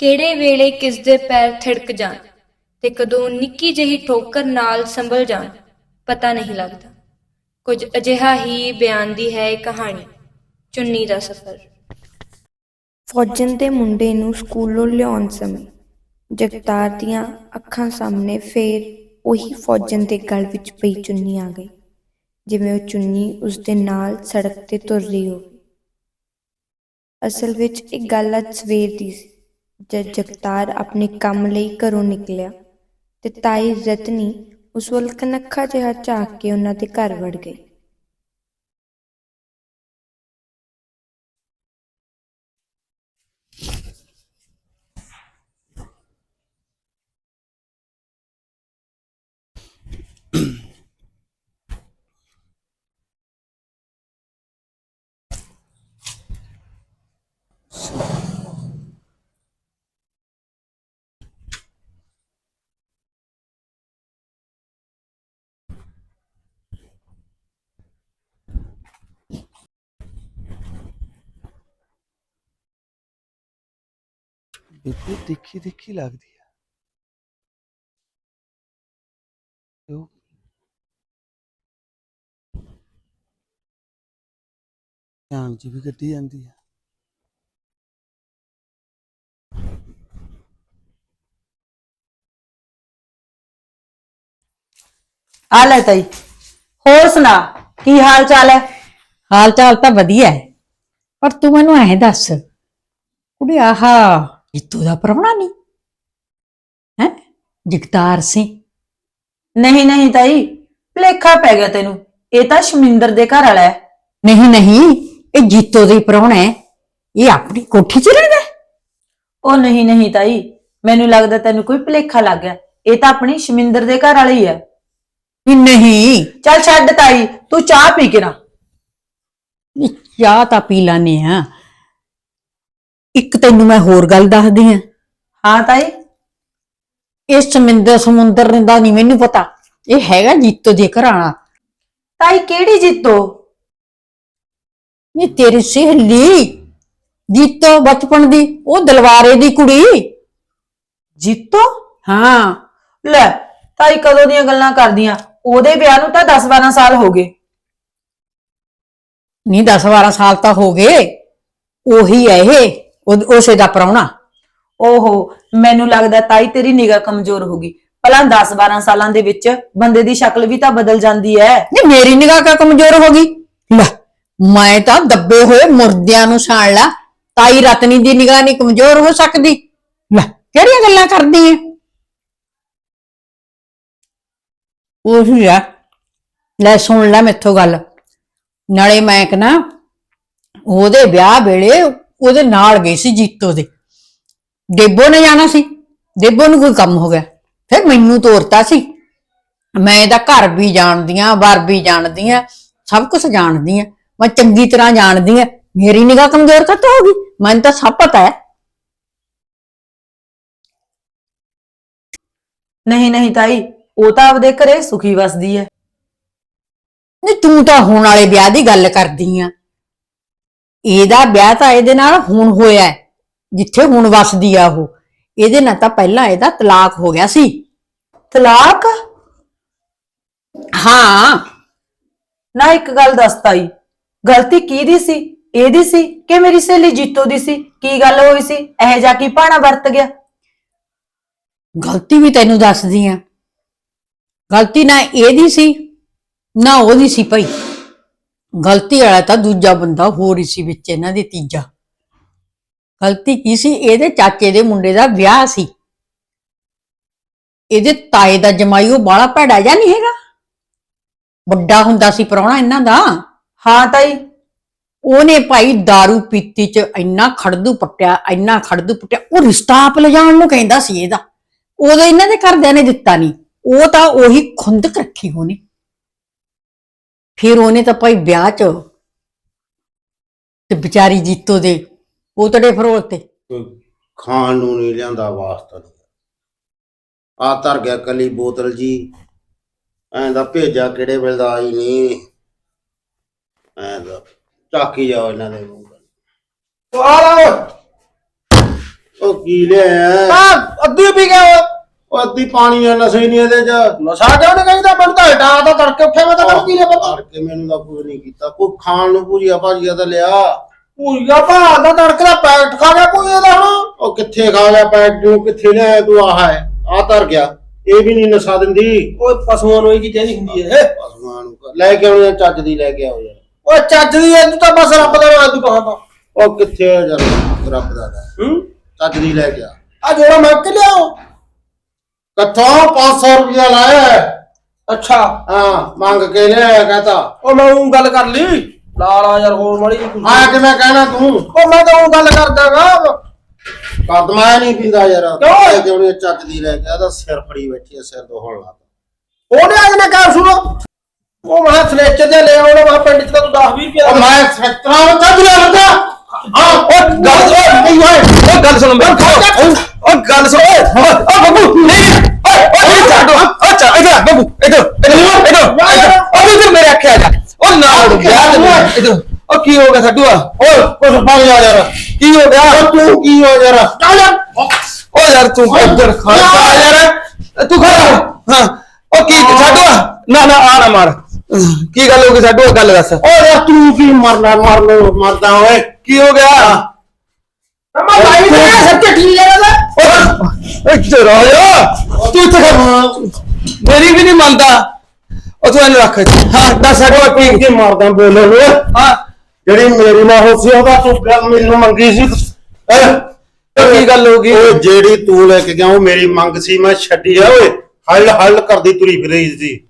ਕਿਹੜੇ ਵੇਲੇ ਕਿਸ ਦੇ ਪੈਰ ਥਿੜਕ ਜਾਣ ਤੇ ਕਦੋਂ ਨਿੱਕੀ ਜਿਹੀ ਠੋਕਰ ਨਾਲ ਸੰਭਲ ਜਾਣ, ਪਤਾ ਨਹੀਂ ਲੱਗਦਾ। ਕੁਝ ਅਜਿਹਾ ਹੀ ਬਿਆਨ ਦੀ ਹੈ ਕਹਾਣੀ, ਚੁੰਨੀ ਦਾ ਸਫ਼ਰ। ਫੌਜਨ ਦੇ ਮੁੰਡੇ ਨੂੰ ਸਕੂਲੋਂ ਲਿਆਉਣ ਸਮੇਂ ਜਗਤਾਰ ਦੀਆਂ ਅੱਖਾਂ ਸਾਹਮਣੇ ਫੇਰ ਉਹੀ ਫੌਜਨ ਦੇ ਗਲ ਵਿੱਚ ਪਈ ਚੁੰਨੀ ਆ ਗਈ, ਜਿਵੇਂ ਉਹ ਚੁੰਨੀ ਉਸ ਦੇ ਨਾਲ ਸੜਕ ਤੇ ਤੁਰ ਰਹੀ ਹੋਵੇ। ਅਸਲ ਵਿੱਚ ਇਹ ਗੱਲ ਅੱਜ ਸਵੇਰ ਦੀ ਸੀ। ਜਦ ਜਗਤਾਰ ਆਪਣੇ ਕੰਮ ਲਈ ਘਰੋਂ ਨਿਕਲਿਆ ਤੇ ਤਾਈ ਰਤਨੀ ਉਸ ਵੱਲ ਕਨੱਖਾ ਜਿਹਾ ਝਾਕ ਕੇ ਉਹਨਾਂ ਦੇ ਘਰ ਵੜ ਗਈ। ਬੇਬੇ ਦੇਖੀ ਦੇਖੀ ਲੱਗਦੀ ਆ। ਉਹ ਧਿਆਨ ਜੀ ਵੀ ਗੱਡੀ ਜਾਂਦੀ ਆ। ਆ ਲੈ ਤਾਈ ਹੋਰ ਸੁਣਾ ਕੀ ਹਾਲ ਚਾਲ ਹੈ ਹਾਲ ਚਾਲ ਤਾਂ ਵਧੀਆ ਹੈ ਪਰ ਤੂੰ ਮੈਨੂੰ ਐਂ ਦੱਸ ਕੁੜੀ ਆਹਾ ਜੀਤੂ ਦਾ ਪ੍ਰਾਹੁਣਾ ਨਹੀਂ। ਹੈ? ਜਗਤਾਰ ਸਿੰਘ। ਨਹੀਂ ਨਹੀਂ ਤਾਈ, ਭਲੇਖਾ ਪੈ ਗਿਆ ਤੈਨੂੰ। ਇਹ ਤਾਂ ਸ਼ਮਿੰਦਰ ਦੇ ਘਰ ਵਾਲਾ ਹੈ। ਨਹੀਂ ਨਹੀਂ, ਇਹ ਜੀਤੋ ਦਾ ਹੀ ਪ੍ਰਾਹੁਣਾ ਹੈ। ਇਹ ਆਪਣੀ ਕੋਠੀ 'ਚ ਰਹਿੰਦਾ ਉਹ ਨਹੀਂ ਨਹੀਂ ਤਾਈ, ਮੈਨੂੰ ਲੱਗਦਾ ਤੈਨੂੰ ਕੋਈ ਭਲੇਖਾ ਲੱਗ ਗਿਆ। ਇਹ ਤਾਂ ਆਪਣੀ ਸ਼ਮਿੰਦਰ ਦੇ ਘਰ ਵਾਲੀ ਹੈ। ਨਹੀਂ ਨਹੀਂ। ਚੱਲ ਛੱਡ ਤਾਈ, ਤੂੰ ਚਾਹ ਪੀ ਕੇ ਨਾ। ਚਾਹ ਤਾਂ ਪੀ ਲਾਨੇ ਆ ਇੱਕ ਤੈਨੂੰ ਮੈਂ ਹੋਰ ਗੱਲ ਦੱਸਦੀ ਆ ਹਾਂ ਤਾਈ। ਇਹ ਸਮੁੰਦਰ ਸਮੁੰਦਰ ਦਾ ਨਹੀਂ ਮੈਨੂੰ ਪਤਾ। ਇਹ ਹੈਗਾ ਜੀਤੋ ਦੇ ਘਰ ਵਾਲਾ। ਤਾਈ ਕਿਹੜੀ ਜਿੱਤੋ? ਇਹ ਤੇਰੀ ਸਹੇਲੀ। ਜੀਤੋ ਬਚਪਨ ਦੀ ਉਹ ਦਲਵਾਰੇ ਦੀ ਕੁੜੀ। ਜਿੱਤੋ? ਹਾਂ। ਲੈ ਤਾਈ ਕਦੋਂ ਦੀਆਂ ਗੱਲਾਂ ਕਰਦੀਆਂ? ਉਹਦੇ ਵਿਆਹ ਨੂੰ ਤਾਂ 10 12 ਸਾਲ ਹੋ ਗਏ। ਨਹੀਂ 10 12 ਸਾਲ ਤਾਂ ਹੋ ਗਏ। ਉਹੀ ਹੈ ਇਹ। ਉਹ- ਉਸੇ ਦਾ ਪ੍ਰਾਹੁਣਾ। ਓਹੋ ਮੈਨੂੰ ਲੱਗਦਾ ਤਾਈ ਤੇਰੀ ਨਿਗਾਹ ਕਮਜ਼ੋਰ ਹੋ ਗਈ। ਭਲਾ 10 12 ਸਾਲਾਂ ਦੇ ਵਿੱਚ ਬੰਦੇ ਦੀ ਸ਼ਕਲ ਵੀ ਤਾਂ ਬਦਲ ਜਾਂਦੀ ਹੈ ਨਹੀਂ ਮੇਰੀ ਨਿਗਾਹ ਕਾ ਕਮਜ਼ੋਰ ਹੋ ਗਈ? ਲੈ ਮੈਂ ਤਾਂ ਦੱਬੇ ਹੋਏ ਮੁਰਦਿਆਂ ਨੂੰ ਸਾਣ ਲਾ। ਤਾਈ ਰਤਨੀ ਦੀ ਨਿਗਾਹ ਨਹੀਂ ਕਮਜ਼ੋਰ ਹੋ ਸਕਦੀ। ਲੈ ਕਿਹੜੀਆਂ ਗੱਲਾਂ ਕਰਦੀ ਐ? ਉਹੀ ਆ ਲੈ ਸੁਣ ਲੈ ਮੈਥੋਂ ਗੱਲ। ਨਾਲੇ ਮੈਂ ਕਹਣਾ ਉਹਦੇ ਵਿਆਹ ਵੇਲੇ ਉਹਦੇ ਨਾਲ ਗਈ ਸੀ ਜੀਤੋ ਦੇ। ਦੇਬੋ ਨੇ ਜਾਣਾ ਸੀ। ਦੇਬੋ ਨੂੰ ਕੋਈ ਕੰਮ ਹੋ ਗਿਆ। ਫਿਰ ਮੈਨੂੰ ਤੋਰਤਾ ਸੀ। ਮੈਂ ਇਹਦਾ ਘਰ ਵੀ ਜਾਣਦੀ ਆ ਬਾਰ ਵੀ ਜਾਣਦੀ ਆ ਸਭ ਕੁਝ ਜਾਣਦੀ ਆ ਮੈਂ ਚੰਗੀ ਤਰ੍ਹਾਂ ਜਾਣਦੀ ਆ ਮੇਰੀ ਨਿਗਾਹ ਕਮਜ਼ੋਰ ਕਦ ਹੋ ਗਈ? ਮੈਨੂੰ ਤਾਂ ਸਭ ਪਤਾ ਹੈ। ਨਹੀਂ ਨਹੀਂ ਤਾਈ ਉਹ ਤਾਂ ਆਪਦੇ ਘਰੇ ਸੁਖੀ ਵਸਦੀ ਹੈ। ਨਹੀਂ ਤੂੰ ਤਾਂ ਹੋਣ ਵਾਲੇ ਵਿਆਹ ਦੀ ਗੱਲ ਕਰਦੀ ਆ। ਇਹਦਾ ਵਿਆਹ ਤਾਂ ਇਹਦੇ ਨਾਲ ਹੁਣ ਹੋਇਆ ਹੈ, ਜਿੱਥੇ ਹੁਣ ਵੱਸਦੀ ਆ ਉਹ। ਇਹਦੇ ਨਾਲ ਤਾਂ ਪਹਿਲਾਂ ਇਹਦਾ ਤਲਾਕ ਹੋ ਗਿਆ ਸੀ। ਤਲਾਕ? ਹਾਂ। ਨਾ ਇੱਕ ਗੱਲ ਦੱਸ ਤਾਈ ਗਲਤੀ ਕਿਹਦੀ ਸੀ? ਇਹਦੀ ਸੀ ਕਿ ਮੇਰੀ ਸਹੇਲੀ ਜੀਤੋ ਦੀ ਸੀ? ਕੀ ਗੱਲ ਹੋਈ ਸੀ? ਇਹ ਜਾ ਕੀ ਭਾਣਾ ਵਰਤ ਗਿਆ? ਗਲਤੀ ਵੀ ਤੈਨੂੰ ਦੱਸਦੀ ਆ। ਗਲਤੀ ਨਾ ਇਹਦੀ ਸੀ ਨਾ ਉਹਦੀ ਸੀ ਭਾਈ। ਗਲਤੀ ਵਾਲਾ ਤਾਂ ਦੂਜਾ ਬੰਦਾ ਹੋਰ ਹੀ ਸੀ ਵਿੱਚ ਇਹਨਾਂ ਦੇ ਤੀਜਾ। ਗਲਤੀ ਕੀ ਸੀ? ਇਹਦੇ ਚਾਚੇ ਦੇ ਮੁੰਡੇ ਦਾ ਵਿਆਹ ਸੀ। ਇਹਦੇ ਤਾਏ ਦਾ ਜਮਾਈ ਉਹ ਬਾਲਾ ਭੈੜਾ ਜਾਂ ਨਹੀਂ ਹੈਗਾ। ਵੱਡਾ ਹੁੰਦਾ ਸੀ ਪ੍ਰਾਹੁਣਾ ਇਹਨਾਂ ਦਾ। ਹਾਂ ਤਾਈ। ਉਹਨੇ ਭਾਈ दारू ਪੀਤੀ ਚ ਇੰਨਾ ਖੜਦੂ ਪੱਟਿਆ ਇੰਨਾ ਖੜਦੂ ਪੱਟਿਆ। ਉਹ ਰਿਸ਼ਤਾ ਆਪ ਲਿਜਾਣ ਨੂੰ ਕਹਿੰਦਾ ਸੀ ਇਹਦਾ। ਉਦੋਂ ਇਹਨਾਂ ਦੇ ਘਰਦਿਆਂ ਨੇ ਦਿੱਤਾ ਨਹੀਂ। ਉਹ ਤਾਂ ਉਹੀ ਖੁੰਦਕ ਰੱਖੀ ਉਹਨੇ। ਫਿਰ ਉਹਨੇ ਤਾਂ ਭਾਈ ਵਿਆਹ ਚ ਤੇ ਵਿਚਾਰੀ ਜੀਤੋ ਦੇ ਪੋਤੜੇ ਫਰੋਲ ਤੇ ਕੋਈ ਖਾਣ ਨੂੰ ਨਹੀਂ ਲਿਆਂਦਾ ਵਾਸਤਾ ਨਹੀਂ। ਆ ਧਰ ਗਿਆ ਕੱਲੀ ਬੋਤਲ ਜੀ। ਐਂ ਦਾ ਭੇਜਾ ਕਿਹੜੇ ਵੇਲੇ ਦਾ ਆਈ ਨਹੀਂ ਐਂ ਦਾ ਚੱਕੀ ਜਾਓ ਇਹਨਾਂ ਦੇ ਮੂੰਹ ਉਹ ਆ ਲਾ ਓਏ। ਉਹ ਉਹ ਕੀ ਲਿਆ ਆ ਅੱਧੀ ਪੀ ਗਿਆ ਓਏ। ਉਹ ਅੱਧੀ ਪਾਣੀ ਆ ਨਸ਼ੇ ਨਹੀਂ ਇਹਦੇ ਚ। ਨਸ਼ਾ ਕਿਉਂ ਨਹੀਂ ਕਹਿੰਦਾ? ਮੈਨੂੰ ਤਾਂ ਹਟਾ ਤਾਂ ਤੜਕੇ ਉੱਠਿਆ ਮੈਂ ਤਾਂ ਮੈਨੂੰ ਕੀ ਲਿਆ ਪਤਾ? ਮੈਨੂੰ ਤਾਂ ਕੁਝ ਨਹੀਂ ਕੀਤਾ। ਕੋਈ ਖਾਣ ਨੂੰ ਪੂਰੀਆ ਭਾਜੀਆ ਤਾਂ ਲਿਆ। ਪੂਰੀਆ ਭਾ ਦਾ ਤੜਕੇ ਦਾ ਪੈਕਟ ਖਾ ਗਿਆ ਕੋਈ ਇਹਦਾ ਹੁਣ। ਉਹ ਕਿੱਥੇ ਖਾ ਗਿਆ ਪੈਕ ਨੂੰ? ਕਿੱਥੇ ਲਿਆ ਤੂੰ? ਆਹ ਹੈ ਆ ਧਰ ਗਿਆ। ਇਹ ਵੀ ਨਹੀਂ ਨਸ਼ਾ ਦਿੰਦੀ। ਓਏ ਪਸ਼ੂਆਂ ਨੂੰ ਇਹ ਕੀ ਚਾਹੀਦੀ ਹੁੰਦੀ ਹੈ ਪਸ਼ੂਆਂ ਨੂੰ ਲੈ ਕੇ ਆਉਣੀ ਚੱਜ ਦੀ ਲੈ ਕੇ ਆਓ ਯਾਰ ਓਏ ਚੱਜ ਦੀ ਐ ਤੂੰ ਤਾਂ ਬਸ ਰੱਬ ਦਾ ਨਾਂ ਤੂੰ ਕਹਾਂ ਤਾਂ। ਉਹ ਕਿੱਥੇ ਆ ਯਾਰ ਰੱਬ ਦਾ। ਹੂੰ? ਚੱਜ ਦੀ ਲੈ ਕੇ ਆ। ਆ ਜੋੜਾ ਮੈਂ ਕਿ ਲਿਆਓ। ਕਿੱਥੋਂ 500 ਰੁਪਇਆ ਲਾਇਆ? ਹੈ? ਅੱਛਾ। ਹਾਂ ਮੰਗ ਕੇ ਲਿਆ ਕਹਤਾ। ਉਹ ਮੈਂ ਉਹ ਗੱਲ ਕਰ ਲਈ। ਲਾ ਲਾ ਯਾਰ ਹੋਰ ਮਾੜੀ ਕੁਛ। ਆ ਕਿ ਮੈਂ ਕਹਿਣਾ ਤੂੰ? ਉਹ ਮੈਂ ਤਾਂ ਉਹ ਗੱਲ ਕਰਦਾਗਾ ਕਦਮਾ ਨਹੀਂ ਪਿੰਦਾ ਯਾਰ। ਕਿਉਂ? ਲੈ ਕੇ ਆਉਣੀ ਆ, ਚੱਜ ਦੀ ਲੈ ਕੇ ਤਾਂ ਸਿਰ ਫੜੀ ਬੈਠੀ ਆ ਸਿਰ ਤੋਂ ਹੋਣ ਲੱਗ ਉਹਨੇ ਅੱਜ ਨੇ ਕਹਿ ਸੁਣੋ। ਉਹ ਮੈਂ ਸਨੇਚਰ ਦੇ ਲੈ ਆਉਣਾ ਮੈਂ ਪਿੰਡ ਚ ਤਾਂ ਤੂੰ 10 20 ਰੁਪਏ ਉਹ ਮੈਂ ਸੈਕਟਰਾਂ ਨੂੰ ਚੱਜ ਲਿਆ ਲੱਗਾ ਹਾਂ ਉਹ ਗੱਲ ਸੁਣ। ਨਹੀਂ ਓਏ ਉਹ ਗੱਲ ਸੁਣ ਮੈਂ ਉਹ ਗੱਲ ਸੁਣ। ਓਏ ਓ ਬੱਬੂ ਨਹੀਂ। ਓਏ ਓਏ ਛੱਡ ਓ ਚਾ ਇਧਰ ਬੱਬੂ ਇਧਰ ਇਧਰ ਇਧਰ ਉਹ ਇਧਰ ਮੇਰੇ ਅੱਖੇ ਆ ਜਾ ਉਹ ਨਾ ਵਿਆਹ ਇਧਰ ਉਹ ਕੀ ਹੋ ਗਿਆ ਸਾਡੂਆ ਓਏ ਕੁਛ ਬਣ ਜਾ ਯਾਰ ਕੀ ਹੋ ਗਿਆ ਉਹ ਤੂੰ ਕੀ ਹੋ ਯਾਰ ਚੱਲ ਯਾਰ ਓ ਯਾਰ ਤੂੰ ਇੱਧਰ ਖਾ ਖਾ ਯਾਰ ਤੂੰ ਖਾ ਹਾਂ ਉਹ ਕੀ ਸਾਡੂਆ ਨਾ ਨਾ ਆ ਨਾ ਮਾਰ ਕੀ ਗੱਲ ਹੋ ਗਈ ਸਾਡੂਆ ਗੱਲ ਦੱਸ ਓ ਯਾਰ ਤੂੰ ਕੀ ਮਰਨਾ ਮਰ ਲੋ ਮਰਦਾ ਓਏ ਕੀ ਹੋ ਗਿਆ ਮੈਂ ਲਾਈ ਤੇ ਸੱਚੇ ਠੀਕ ਹੈ ਇੱਧਰ ਆ? ਜਾ ਤੂੰ ਇੱਥੇ ਖੜ। ਮੇਰੀ ਵੀ ਨਹੀਂ ਮੰਨਦਾ। ਉਹ ਤੂੰ ਇਹਨੂੰ ਰੱਖ ਇੱਥੇ। ਹਾਂ ਦੱਸ ਸਾਡੂਆ ਤੂੰ ਕੀ ਕੀ ਮਰਦਾ ਬੋਲੇ ਓਏ ਹਾਂ। ਜਿਹੜੀ ਮੇਰੀ ਮਾਂ ਹੋ ਸੀ ਉਹਦਾ ਤੂੰ ਗੱਲ ਮੈਨੂੰ ਮੰਗੀ ਸੀ। ਹੈਂ? ਉਹ ਕੀ ਗੱਲ ਹੋ ਗਈ? ਓਏ ਜਿਹੜੀ ਤੂੰ ਲੈ ਕੇ ਗਿਆ ਉਹ ਮੇਰੀ ਮੰਗ ਸੀ ਮੈਂ ਛੱਡੀ ਆ ਓਏ। ਹੱਲ ਹੱਲ ਕਰਦੀ ਤੁਰੀ ਫਿਰ ਸੀ।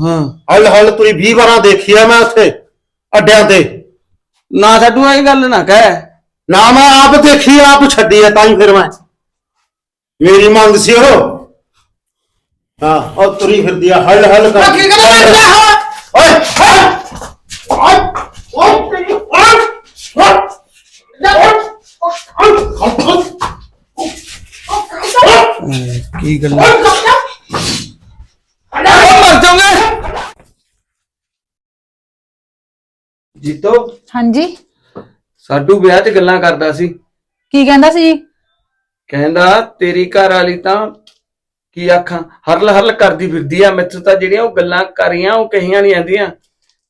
ਹਾਂ। ਹੱਲ ਹੱਲ ਤੁਰੀ 20 ਵਾਰਾਂ ਦੇਖੀ ਆ ਮੈਂ ਉੱਥੇ ਅੱਡਿਆਂ ਤੇ। ਨਾ ਸਾਡੂਆ ਇਹ ਗੱਲ ਨਾ ਕਹਿ। ਨਾ ਮੈਂ ਆਪ ਦੇਖੀ ਆਪ ਛੱਡੀ ਆ ਤਾਂ ਹੀ ਫਿਰ ਮੈਂ ਮੇਰੀ ਮੰਗ ਸੀ ਉਹ। ਹਾਂ ਉਹ ਤੁਰੀ ਫਿਰਦੀ ਆ ਹੱਲ ਹੱਲ ਕਰ। ਕੀ ਕਹਿੰਦਾ ਓਏ ਓਏ ਓਏ ਓਏ ਓਏ ਕੀ ਗੱਲ ਮਰ ਜਾਓਗੇ? ਜੀਤੋ ਹਾਂਜੀ। ਸਾਡੂ ਵਿਆਹ 'ਚ ਗੱਲਾਂ ਕਰਦਾ ਸੀ। ਕੀ ਕਹਿੰਦਾ ਸੀ ਜੀ? ਕਹਿੰਦਾ ਤੇਰੀ ਘਰ ਵਾਲੀ ਤਾਂ ਕੀ ਆਖਾਂ? ਹਰਲ ਹਰਲ ਕਰਦੀ ਫਿਰਦੀ ਆ। ਮੈਥੋਂ ਤਾਂ ਜਿਹੜੀਆਂ ਉਹ ਗੱਲਾਂ ਕਰੀਆਂ ਉਹ ਕਹੀਆਂ ਨਹੀਂ ਆਂਦੀਆਂ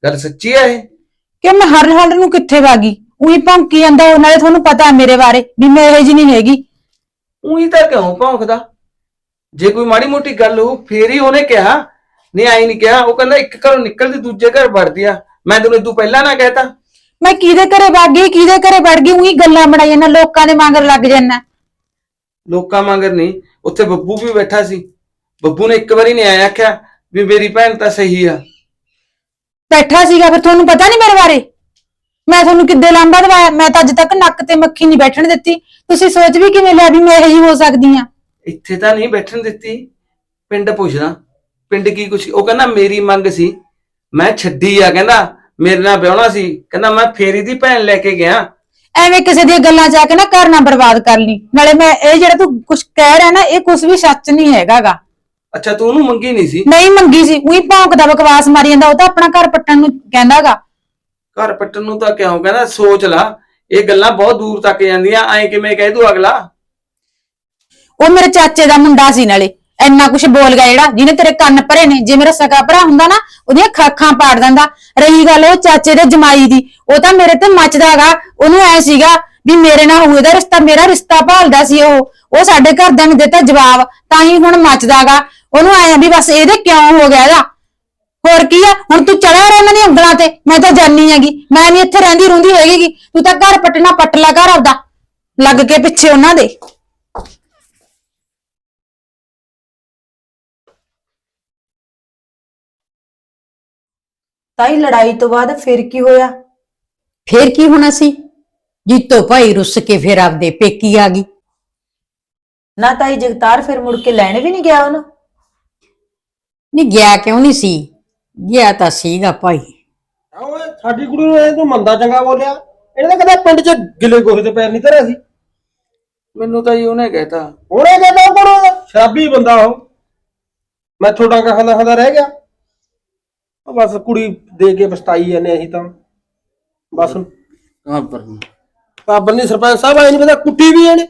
ਗੱਲ ਸੱਚੀ ਆ ਇਹ? ਕਿ ਮੈਂ ਹਰ ਹਰ ਨੂੰ ਕਿੱਥੇ ਵਾਗੀ ਉਹੀ ਭੌਂਕੀ ਜਾਂਦਾ ਉਹ ਨਾਲੇ ਤੁਹਾਨੂੰ ਪਤਾ ਹੈ ਮੇਰੇ ਬਾਰੇ ਵੀ ਮੈਂ ਇਹੋ ਜਿਹੀ ਨਹੀਂ ਹੈਗੀ। ਉਹੀ ਤਾਂ ਕਿਉਂ ਭੌਂਕਦਾ? ਜੇ ਕੋਈ ਮਾੜੀ ਮੋਟੀ ਗੱਲ ਹੋ ਫੇਰ ਹੀ ਉਹਨੇ ਕਿਹਾ। ਨਹੀਂ ਆਈ ਨਹੀਂ ਕਿਹਾ। ਉਹ ਕਹਿੰਦਾ ਇੱਕ ਘਰੋਂ ਨਿਕਲਦੀ ਦੂਜੇ ਘਰ ਵੜਦੀ ਆ। ਮੈਂ ਤੈਨੂੰ ਇਦੋਂ ਪਹਿਲਾਂ ਨਾ ਕਹਿਤਾ। ਮੈਂ ਕਿਹਦੇ ਘਰੇ ਵਗ ਗਈ ਕਿਹਦੇ ਘਰੇ ਵੜ ਗਈ? ਉਹੀ ਗੱਲਾਂ ਬਣਾਈ ਜਾਂਦਾ ਲੋਕਾਂ ਦੇ ਮਗਰ ਲੱਗ ਜਾਂਦਾ। ਲੋਕਾਂ ਮਗਰ ਨਹੀਂ ਉੱਥੇ ਬੱਬੂ ਵੀ ਬੈਠਾ ਸੀ। ਬੱਬੂ ਨੇ ਇੱਕ ਵਾਰੀ ਨਹੀਂ ਆਇਆ ਆਖਿਆ ਵੀ ਮੇਰੀ ਭੈਣ ਤਾਂ ਸਹੀ ਆ। ਬੈਠਾ ਸੀਗਾ ਫਿਰ ਤੁਹਾਨੂੰ ਪਤਾ ਨਹੀਂ ਮੇਰੇ ਬਾਰੇ? ਮੈਂ ਤੁਹਾਨੂੰ ਕਿੱਦੇ ਲਾਂਬਾ ਦਵਾਇਆ? ਮੈਂ ਤਾਂ ਅੱਜ ਤੱਕ ਨੱਕ ਤੇ ਮੱਖੀ ਨਹੀਂ ਬੈਠਣ ਦਿੱਤੀ। ਤੁਸੀਂ ਸੋਚ ਵੀ ਕਿਵੇਂ ਲਿਆ ਵੀ ਮੈਂ ਇਹੋ ਹੋ ਸਕਦੀ ਆ ਇੱਥੇ ਤਾਂ ਨਹੀਂ ਬੈਠਣ ਦਿੱਤੀ। ਪਿੰਡ ਪੁੱਛਦਾ। ਪਿੰਡ ਕੀ ਕੁਛ ਉਹ ਕਹਿੰਦਾ ਮੇਰੀ ਮੰਗ ਸੀ। ਮੈਂ ਛੱਡੀ ਆ ਕਹਿੰਦਾ ਮੇਰੇ ਨਾਲ ਵਿਆਹਣਾ ਸੀ। ਕਹਿੰਦਾ ਮੈਂ ਫੇਰੀ ਦੀ ਭੈਣ ਲੈ ਕੇ ਗਿਆ। ਐਵੇਂ ਕਿਸੇ ਦੀਆਂ ਗੱਲਾਂ ਜਾ ਕੇ ਨਾ ਘਰ ਨਾ ਬਰਬਾਦ ਕਰ ਲਈ। ਨਾਲੇ ਮੈਂ ਇਹ ਜਿਹੜਾ ਤੂੰ ਕੁਝ ਕਹਿ ਰਿਹਾ ਨਾ ਇਹ ਕੁਝ ਵੀ ਸੱਚ ਨਹੀਂ ਹੈਗਾਗਾ। ਅੱਛਾ ਤੂੰ ਉਹਨੂੰ ਮੰਗੀ ਨਹੀਂ ਸੀ? ਨਹੀਂ ਮੰਗੀ ਸੀ। ਉਹੀ ਭੌਂਕਦਾ ਬਕਵਾਸ ਮਾਰੀ ਜਾਂਦਾ ਉਹ ਤਾਂ ਆਪਣਾ ਘਰ ਪੱਟਣ ਨੂੰ ਕਹਿੰਦਾਗਾ। ਘਰ ਪੱਟਣ ਨੂੰ ਤਾਂ ਕਿਉਂ ਕਹਿੰਦਾ? ਸੋਚ ਲਾ। ਇਹ ਗੱਲਾਂ ਬਹੁਤ ਦੂਰ ਤੱਕ ਜਾਂਦੀਆਂ ਐਂ ਕਿਵੇਂ ਕਹਿ ਦੂ ਅਗਲਾ? ਉਹ ਮੇਰੇ ਚਾਚੇ ਦਾ ਮੁੰਡਾ ਸੀ ਨਾਲੇ। ਇੰਨਾ ਕੁਝ ਬੋਲ ਗਿਆ ਜਿਹੜਾ, ਜਿਹਨੇ ਤੇਰੇ ਕੰਨ ਭਰੇ ਨੇ, ਜੇ ਮੇਰਾ ਸਕਾ ਭਰਾ ਹੁੰਦਾ ਨਾ, ਉਹਦੀਆਂ ਖਾਖਾਂ ਪਾੜ ਦਿੰਦਾ। ਰਹੀ ਗੱਲ ਉਹ ਚਾਚੇ ਦੇ ਜਮਾਈ ਦੀ, ਉਹ ਤਾਂ ਮੇਰੇ ਤੇ ਮੱਚਦਾ ਮੱਚਦਾਗਾ ਉਹਨੂੰ ਐ ਸੀਗਾ ਵੀ ਮੇਰੇ ਨਾਲ ਹੋਏ ਦਾ ਰਿਸ਼ਤਾ, ਮੇਰਾ ਰਿਸ਼ਤਾ ਭਾਲਦਾ ਸੀ ਉਹ। ਉਹ ਸਾਡੇ ਘਰਦਿਆਂ ਨੇ ਦਿੱਤਾ ਜਵਾਬ, ਤਾਂ ਹੀ ਹੁਣ ਮੱਚਦਾਗਾ ਉਹਨੂੰ ਐ ਵੀ ਬਸ ਇਹਦੇ ਕਿਉਂ ਹੋ ਗਿਆ ਇਹਦਾ? ਹੋਰ ਕੀ ਆ? ਹੁਣ ਤੂੰ ਚੜਾ ਰਹਿ ਉਹਨਾਂ ਦੀਆਂ ਉਂਗਲਾਂ ਤੇ, ਮੈਂ ਤਾਂ ਜਾਨੀ ਹੈਗੀ। ਮੈਂ ਨਹੀਂ ਇੱਥੇ ਰਹਿੰਦੀ ਰੁੰਦੀ ਹੋਏਗੀ ਤੂੰ ਤਾਂ ਘਰ ਪੱਟਣਾ ਪੱਟ ਲਾ ਘਰ ਆਪਦਾ, ਲੱਗ ਕੇ ਪਿੱਛੇ ਉਹਨਾਂ ਦੇ। ਤਾਈ ਲੜਾਈ ਤੋਂ ਬਾਅਦ ਫਿਰ ਕੀ ਹੋਇਆ? ਫੇਰ ਕੀ ਹੋਣਾ ਸੀ? ਜੀਤੋ ਭਾਈ ਰੁੱਸ ਕੇ ਫੇਰ ਆਪਦੇ ਪੇਕੀ ਆ ਗਈ। ਨਾ ਤਾਈ ਜਗਤਾਰ ਫਿਰ ਮੁੜ ਕੇ ਲੈਣ ਵੀ ਨਹੀਂ ਗਿਆ ਉਹਨੂੰ? ਨਹੀਂ ਗਿਆ ਕਿਉਂ ਨਹੀਂ ਸੀ? ਗਿਆ ਤਾਂ ਸੀਗਾ ਭਾਈ। ਓਏ ਸਾਡੀ ਕੁੜੀ ਨੂੰ ਇਹ ਤੂੰ ਮੰਦਾ ਚੰਗਾ ਬੋਲਿਆ। ਇਹਨੇ ਤਾਂ ਕਦੇ ਪਿੰਡ 'ਚ ਗਿਲੇ ਗੋਹੇ ਤੇ ਪੈਰ ਨਹੀਂ ਧਰਿਆ ਸੀ। ਮੈਨੂੰ ਤਾਂ ਜੀ ਉਹਨੇ ਕਹਿਤਾ। ਹੁਣੇ ਕਹਿੰਦਾ ਕੋਣ ਸ਼ਰਾਬੀ ਬੰਦਾ ਉਹ। ਮੈਥੋਂ ਡਾਂਗਾ ਖਾਂਦਾ ਖਾਂਦਾ ਰਹਿ ਗਿਆ। ਬਸ ਕੁੜੀ ਦੇ ਕੇ ਪਛਤਾਈ ਜਾਂਦੇ ਅਸੀਂ ਤਾਂ। ਬਸ। ਹਾਂ ਪਰ ਪਾਬਲ ਨਹੀਂ ਸਰਪੰਚ ਸਾਹਿਬ ਆਏ ਨਹੀਂ ਪਤਾ ਕੁੱਟੀ ਵੀ ਇਹਨੇ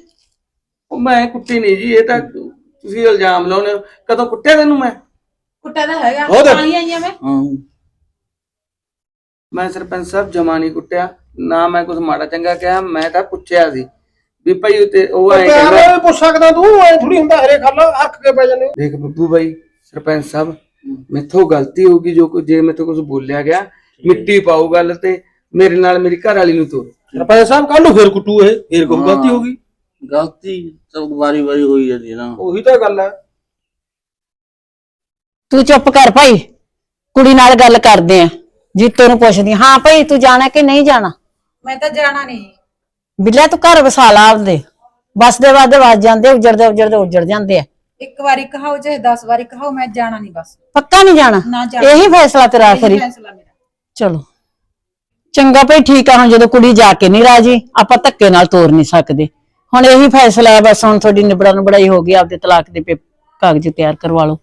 ਉਹ ਮੈਂ ਕੁੱਟੀ ਨਹੀਂ ਜੀ ਇਹ ਤਾਂ ਤੁਸੀਂ ਇਲਜ਼ਾਮ ਲਾਉਨੇ ਹੋ। ਕਦੋਂ ਕੁੱਟਿਆ ਤੈਨੂੰ ਮੈਂ? ਕੁੱਟਾ ਤਾਂ ਹੈਗਾ ਉਹ ਤਾਂ- ਤਾਂ ਹੀ ਆਈਆਂ ਮੈਂ। ਮੈਂ ਸਰਪੰਚ ਸਾਹਿਬ ਜਮਾ ਨਹੀਂ ਕੁੱਟਿਆ ਨਾ ਮੈਂ ਕੁਝ ਮਾੜਾ ਚੰਗਾ ਕਿਹਾ ਮੈਂ ਤਾਂ ਪੁੱਛਿਆ ਸੀ ਵੀ ਭਾਈ ਉਤੇ ਉਹ ਐ ਪਿਆਰ ਕਹਿੰਦਾ ਨਾਲ ਪੁੱਛ ਸਕਦਾ ਤੂੰ ਐ ਥੋੜੀ ਹੁੰਦਾ ਹਰੇ ਖਾਲਾ ਹੱਕ ਕੇ ਪੈ ਜਾਂਦੇ ਹੋ। ਦੇਖ ਬੱਬੂ ਭਾਈ ਸਰਪੰਚ ਸਾਹਿਬ ਮੈਥੋਂ ਗਲਤੀ ਹੋ ਗਈ ਜੋ ਕੁਝ ਜੇ ਮੈਥੋਂ ਕੁਝ ਬੋਲਿਆ ਗਿਆ ਮਿੱਟੀ ਪਾਉ ਗੱਲ ਤੇ ਮੇਰੇ ਨਾਲ ਮੇਰੀ ਘਰ ਵਾਲੀ ਨੂੰ ਤੋਰ। ਸਰਪੰਚ ਸਾਹਿਬ ਕੱਲ ਨੂੰ ਫੇਰ ਕੁੱਟੂ ਇਹ ਫੇਰ ਕੋਈ ਗਲਤੀ ਹੋ। ਗਈ? ਗਲਤੀ ਤਾਂ ਵਾਰੀ ਵਾਰੀ ਹੋਈ ਜਾਂਦੀ ਹੈ ਨਾ। ਉਹੀ ਤਾਂ ਗੱਲ ਹੈ। ਤੂੰ ਚੁੱਪ ਕਰ ਭਾਈ ਕੁੜੀ ਨਾਲ ਗੱਲ ਕਰਦੇ ਆ ਜੀਤੋ ਨੂੰ ਪੁੱਛਦੀ ਆਂ, ਹਾਂ ਭਾਈ ਤੂੰ ਜਾਣਾ ਕਿ ਨਹੀਂ ਜਾਣਾ? ਮੈਂ ਤਾਂ ਜਾਣਾ ਨਹੀਂ। ਬਿੱਲਿਆ ਤੂੰ ਘਰ ਵਸਾ ਲਾ ਆਪਦੇ। ਬਸ ਦੇ ਵਾਦੇ ਵੱਜ ਜਾਂਦੇ ਉਜੜਦੇ ਉਜੜਦੇ ਉਜੜ ਜਾਂਦੇ ਆ। ਇੱਕ ਵਾਰੀ ਕਹਾਓ ਚਾਹੇ 10 ਵਾਰੀ ਕਹਾਓ ਮੈਂ ਜਾਣਾ ਨਹੀਂ ਬਸ। ਪੱਕਾ ਨਹੀਂ ਜਾਣਾ? ਨਾ ਜਾਣਾ। ਇਹੀ ਫੈਸਲਾ ਤੇਰਾ ਆਖਰੀ। ਫੈਸਲਾ ਮੇਰਾ। ਚਲੋ। ਚੰਗਾ ਭਾਈ ਠੀਕ ਆ ਹੁਣ ਜਦੋਂ ਕੁੜੀ ਜਾ ਕੇ ਨਹੀਂ ਰਾਜੀ ਆਪਾਂ ਧੱਕੇ ਨਾਲ ਤੋਰ ਨਹੀਂ ਸਕਦੇ। ਹੁਣ ਇਹੀ ਫੈਸਲਾ ਹੈ ਬਸ ਹੁਣ ਤੁਹਾਡੀ ਨਿਬੜਾ ਨਿਬੜਾਈ ਹੋ ਗਈ ਆਪਦੇ ਤਲਾਕ ਦੇ ਪੇਪ- ਕਾਗਜ਼ ਤਿਆਰ ਕਰਵਾ ਲਓ।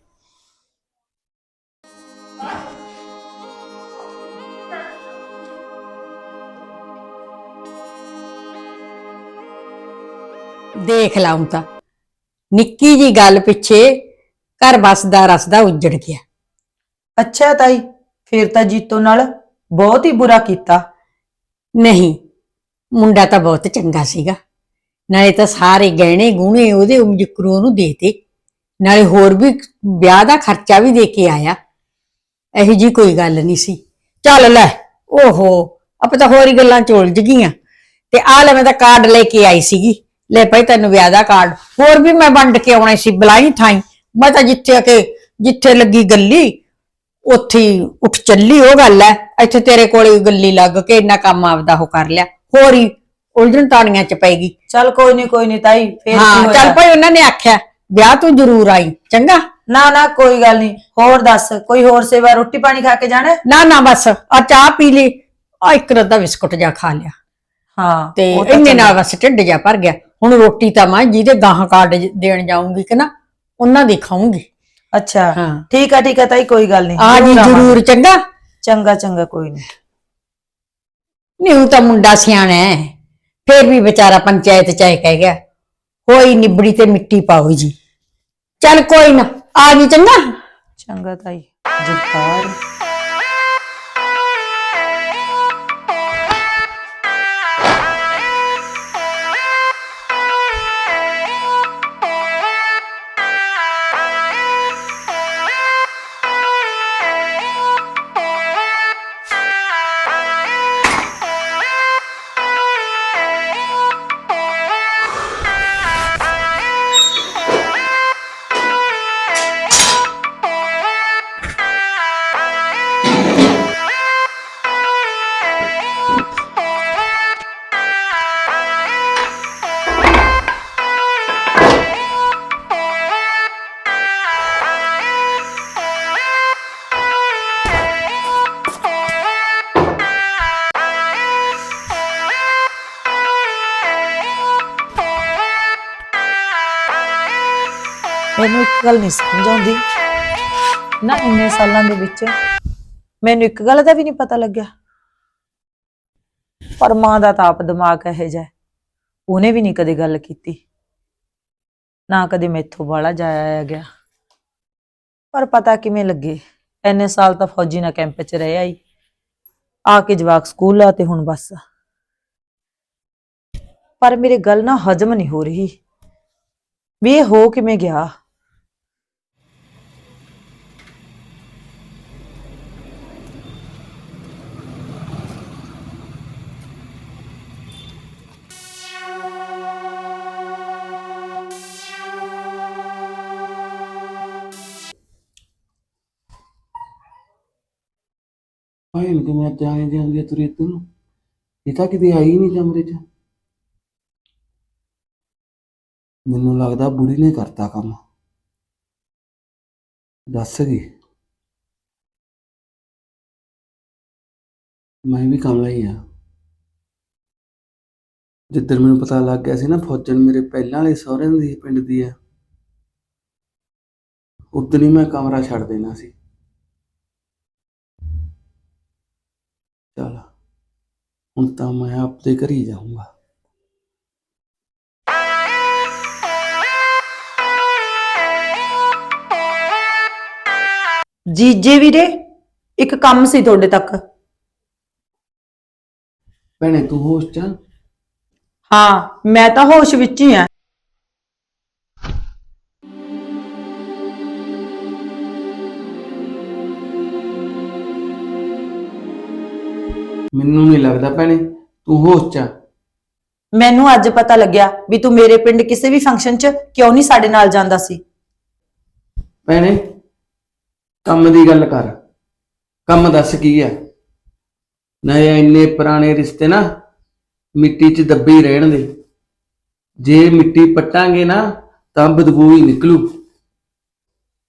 ਦੇਖ ਲਾਉਂ ਤਾਂ। ਨਿੱਕੀ ਜੀ ਗੱਲ ਪਿੱਛੇ ਘਰ ਬਸਦਾ ਰਸਦਾ ਉੱਜੜ ਗਿਆ। ਅੱਛਾ ਤਾਈ ਫੇਰ ਤਾਂ ਜੀਤੋ ਨਾਲ ਬਹੁਤ ਹੀ ਬੁਰਾ ਕੀਤਾ। ਨਹੀਂ ਮੁੰਡਾ ਤਾਂ ਬਹੁਤ ਚੰਗਾ ਸੀਗਾ। ਨਾਲੇ ਤਾਂ ਸਾਰੇ ਗਹਿਣੇ ਗੂਣੇ ਉਹਦੇ ਜ਼ਿਕਰੂ ਉਹਨੂੰ ਦੇਤੇ। ਨਾਲੇ ਹੋਰ ਵੀ ਵਿਆਹ ਦਾ ਖਰਚਾ ਵੀ ਦੇ ਕੇ ਆਇਆ। ਇਹੋ ਜੀ ਕੋਈ ਗੱਲ ਨਹੀਂ ਸੀ। ਚੱਲ ਲੈ ਓਹੋ ਆਪਾਂ ਤਾਂ ਹੋਰ ਹੀ ਗੱਲਾਂ ਚੋਲਜ ਗਈਆਂ। ਤੇ ਆ ਲੈ ਮੈਂ ਤਾਂ ਕਾਰਡ ਲੈ ਕੇ ਆਈ ਸੀਗੀ। ਲੈ ਭਾਈ ਤੈਨੂੰ ਵਿਆਹ ਦਾ ਕਾਰਡ ਹੋਰ ਵੀ ਮੈਂ ਵੰਡ ਕੇ ਆਉਣਾ ਸੀ ਬਲਾਈ ਥਾਈ। ਮੈਂ ਤਾਂ ਜਿੱਥੇ ਕੇ ਜਿੱਥੇ ਲੱਗੀ ਗੱਲੀ ਉੱਥੇ ਉੱਠ ਚੱਲੀ ਉਹ ਗੱਲ ਐ। ਇੱਥੇ ਤੇਰੇ ਕੋਲੇ ਗੱਲੀ ਲੱਗ ਕੇ ਇੰਨਾ ਕੰਮ ਆਪਦਾ ਉਹ ਕਰ ਲਿਆ। ਹੋਰ ਹੀ ਉਲਝਣ ਤਾਣੀਆਂ ਚ ਪੈਗੀ ਚੱਲ ਕੋਈ ਨਹੀਂ ਕੋਈ ਨਹੀਂ ਤਾਈ ਫੇਰ ਹਾਂ? ਚੱਲ ਭਾਈ ਉਹਨਾਂ ਨੇ ਆਖਿਆ ਵਿਆਹ ਤੂੰ ਜ਼ਰੂਰ ਆਈ ਚੰਗਾ? ਨਾ ਨਾ ਕੋਈ ਗੱਲ ਨਹੀਂ ਹੋਰ ਦੱਸ ਕੋਈ ਹੋਰ ਸੇਵਾ ਰੋਟੀ ਪਾਣੀ ਖਾ ਕੇ ਜਾਣਾ? ਨਾ ਨਾ ਬਸ ਆ ਚਾਹ ਪੀ ਲਈ ਆ ਇੱਕ ਰੱਦਾ ਬਿਸਕੁਟ ਜਾ ਖਾ ਲਿਆ। ਹਾਂ ਤੇ ਉਹ ਤਾਂ ਇੰਨੇ। ਨਾਲ ਬਸ ਢਿੱਡ ਜਾ ਭਰ ਗਿਆ। ਹੁਣ ਰੋਟੀ ਤਾਂ ਮੈਂ ਜਿਹਦੇ ਗਾਹਾਂ ਕਾਰਡ ਦੇਣ ਜਾਊਂਗੀ ਕਿ ਨਾ ਉਹਨਾਂ ਦੀ ਖਾਊਂਗੀ। ਅੱਛਾ ਹਾਂ। ਠੀਕ ਆ ਠੀਕ ਆ ਤਾਈ ਕੋਈ ਗੱਲ ਨਹੀਂ। ਆ ਜੀ ਜ਼ਰੂਰ ਚੰਗਾ। ਚੰਗਾ ਚੰਗਾ ਕੋਈ ਨਹੀਂ। ਨਹੀਂ ਉਹ ਤਾਂ ਮੁੰਡਾ ਸਿਆਣਾ ਹੈ। ਫੇਰ ਵੀ ਵਿਚਾਰਾ ਪੰਚਾਇਤ ਚ ਆਏ ਕਹਿ ਗਿਆ ਹੋਈ ਨਿਬੜੀ ਤੇ ਮਿੱਟੀ ਪਾਓ ਜੀ। ਚੱਲ ਕੋਈ ਨਾ ਆ ਜੀ ਚੰਗਾ। ਚੰਗਾ ਤਾਈ ਜਗਤਾਰ। ਮੈਨੂੰ ਇੱਕ ਗੱਲ ਨਹੀਂ ਸਮਝ ਆਉਂਦੀ। ਨਾ ਇੰਨੇ ਸਾਲਾਂ ਦੇ ਵਿੱਚ ਮੈਨੂੰ ਇੱਕ ਗੱਲ ਦਾ ਵੀ ਨਹੀਂ ਪਤਾ ਲੱਗਿਆ। ਪਰ ਮਾਂ ਦਾ ਤਾਂ ਆਪ ਦਿਮਾਗ ਇਹੋ ਜਿਹਾ ਉਹਨੇ ਵੀ ਨਹੀਂ ਕਦੇ ਗੱਲ ਕੀਤੀ। ਨਾ ਕਦੇ ਮੈਥੋਂ ਬਾਲਾ ਜਾਇਆ ਗਿਆ। ਪਰ ਪਤਾ ਕਿਵੇਂ ਲੱਗੇ? ਐਨੇ ਸਾਲ ਤਾਂ ਫੌਜੀ ਨਾਲ ਕੈਂਪ 'ਚ ਰਹਿ ਆਈ। ਆ ਕੇ ਜਵਾਕ ਸਕੂਲ ਆ ਤੇ ਹੁਣ ਬਸ। ਪਰ ਮੇਰੇ ਗੱਲ ਨਾ ਹਜਮ ਨਹੀਂ ਹੋ ਰਹੀ। ਵੀ ਇਹ ਹੋ ਕਿਵੇਂ ਗਿਆ? ਭਾਈ ਨੂੰ ਕਿਵੇਂ ਅੱਜ ਆਏ ਜਾਂਦੀ ਤੁਰੀ ਇੱਧਰ ਇਹ ਤਾਂ ਕਿਤੇ ਆਈ ਨਹੀਂ ਕਮਰੇ 'ਚ। ਮੈਨੂੰ ਲੱਗਦਾ ਬੁੜੀ ਨੇ ਕਰਤਾ ਕੰਮ। ਦੱਸ ਗਈ ਮੈਂ ਵੀ ਕੰਮ ਲਈ ਆ। ਜਿੱਦਣ ਮੈਨੂੰ ਪਤਾ ਲੱਗ ਗਿਆ ਸੀ ਨਾ ਫੌਜਣ ਮੇਰੇ ਪਹਿਲਾਂ ਵਾਲੇ ਸਹੁਰਿਆਂ ਦੀ ਪਿੰਡ ਦੀ ਆ, ਉਦੋਂ ਹੀ ਮੈਂ ਕਮਰਾ ਛੱਡ ਦੇਣਾ ਸੀ। ਚਲ ਹੁਣ ਤਾਂ ਮੈਂ ਆਪਦੇ ਘਰ ਹੀ ਜਾਊਂਗਾ ਜੀਜੇ ਵੀਰੇ ਇੱਕ ਕੰਮ ਸੀ ਤੁਹਾਡੇ ਤੱਕ ਭੈਣੇ ਤੂੰ ਹੋਸ਼ ਚ ਹਾਂ ਮੈਂ ਤਾਂ ਹੋਸ਼ ਵਿੱਚ ਹੀ ਆ ਮੈਨੂੰ ਨਹੀਂ ਲੱਗਦਾ ਭੈਣੇ ਤੂੰ ਹੋਸ਼ ਚ ਆਂ। ਮੈਨੂੰ ਅੱਜ ਪਤਾ ਲੱਗਿਆ ਵੀ ਤੂੰ ਮੇਰੇ ਪਿੰਡ ਕਿਸੇ ਵੀ ਫੰਕਸ਼ਨ 'ਚ ਕਿਉਂ ਨਹੀਂ ਸਾਡੇ ਨਾਲ ਜਾਂਦਾ ਸੀ। ਭੈਣੇ ਕੰਮ ਦੀ ਗੱਲ ਕਰ। ਕੰਮ ਦੱਸ ਕੀ ਆ? ਨਾ ਇਹ ਇੰਨੇ ਪੁਰਾਣੇ ਰਿਸ਼ਤੇ ਨਾ ਮਿੱਟੀ 'ਚ ਦੱਬੇ ਹੀ ਰਹਿਣ ਦੇ। ਜੇ ਮਿੱਟੀ ਪੱਟਾਂਗੇ ਨਾ ਤਾਂ ਬਦਬੂ ਹੀ ਨਿਕਲੂ।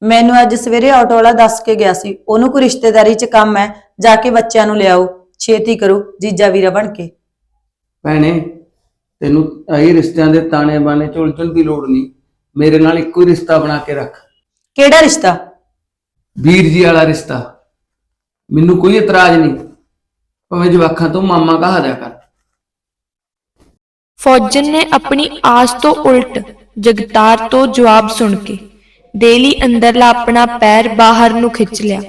ਮੈਨੂੰ ਅੱਜ ਸਵੇਰੇ ਆਟੋ ਵਾਲਾ ਦੱਸ ਕੇ ਗਿਆ ਸੀ ਉਹਨੂੰ ਕੋਈ ਰਿਸ਼ਤੇਦਾਰੀ 'ਚ ਕੰਮ ਹੈ ਜਾ ਕੇ ਬੱਚਿਆਂ ਨੂੰ ਲਿਆਓ। ਛੇਤੀ ਕਰੋ ਜੀਜਾ ਵੀਰਾ ਬਣ ਕੇ। ਭੈਣੇ ਤੈਨੂੰ ਇਹ ਰਿਸ਼ਤਿਆਂ ਦੇ ਤਾਣੇ ਬਾਣੇ ਝੁਲ ਝੁਲ ਦੀ ਲੋੜ ਨਹੀਂ। ਮੇਰੇ ਨਾਲ ਇੱਕੋ ਹੀ ਰਿਸ਼ਤਾ ਬਣਾ ਕੇ ਰੱਖ। ਕਿਹੜਾ ਰਿਸ਼ਤਾ? ਵੀਰ ਜੀ ਵਾਲਾ ਰਿਸ਼ਤਾ। ਮੈਨੂੰ ਕੋਈ ਇਤਰਾਜ਼ ਨਹੀਂ। ਭਾਵੇਂ ਜਵਾਖਾਂ ਤੋਂ ਮਾਮਾ ਕਹਾ ਦਿਆ ਕਰ। ਫੌਜਨ ਨੇ ਆਪਣੀ ਆਸ ਤੋਂ ਉਲਟ ਜਗਤਾਰ ਤੋਂ ਜਵਾਬ ਸੁਣ ਕੇ ਦੇਲੀ ਅੰਦਰਲਾ ਆਪਣਾ ਪੈਰ ਬਾਹਰ ਨੂੰ ਖਿੱਚ ਲਿਆ।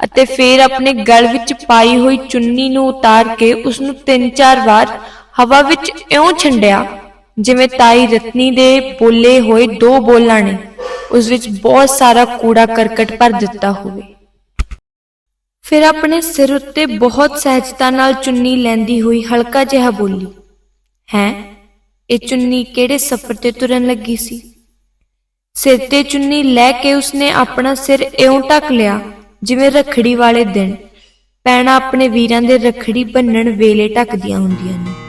ਅਤੇ ਫਿਰ ਆਪਣੇ ਗਲ ਵਿੱਚ ਪਾਈ ਹੋਈ ਚੁੰਨੀ ਨੂੰ ਉਤਾਰ ਕੇ ਉਸ ਨੂੰ ਤਿੰਨ ਚਾਰ ਵਾਰ ਹਵਾ ਵਿੱਚ ਇਉਂ ਛੰਡਿਆ ਜਿਵੇਂ ਤਾਈ ਰਤਨੀ ਦੇ ਬੋਲੇ ਹੋਏ ਦੋ ਬੋਲਾਂ ਨੇ। ਉਸ ਵਿੱਚ ਬਹੁਤ ਸਾਰਾ ਕੂੜਾ ਕਰਕਟ ਭਰ ਦਿੱਤਾ ਹੋਵੇ। ਫਿਰ ਆਪਣੇ ਸਿਰ ਉੱਤੇ ਬਹੁਤ ਸਹਿਜਤਾ ਨਾਲ ਚੁੰਨੀ ਲੈਂਦੀ ਹੋਈ ਹਲਕਾ ਜਿਹਾ ਬੋਲੀ ਹੈਂ ਇਹ ਚੁੰਨੀ ਕਿਹੜੇ ਸਫ਼ਰ ਤੇ ਤੁਰਨ ਲੱਗੀ ਸੀ? ਸਿਰ ਤੇ ਚੁੰਨੀ ਲੈ ਕੇ ਉਸਨੇ ਆਪਣਾ ਸਿਰ ਇਉਂ ਢੱਕ ਲਿਆ। ਜਿਵੇਂ ਰਖੜੀ ਵਾਲੇ ਦਿਨ ਪੈਣਾ ਆਪਣੇ ਵੀਰਾਂ ਦੇ ਰਖੜੀ ਬੰਨਣ ਵੇਲੇ ਢੱਕਦੀਆਂ ਹੁੰਦੀਆਂ ਨੇ।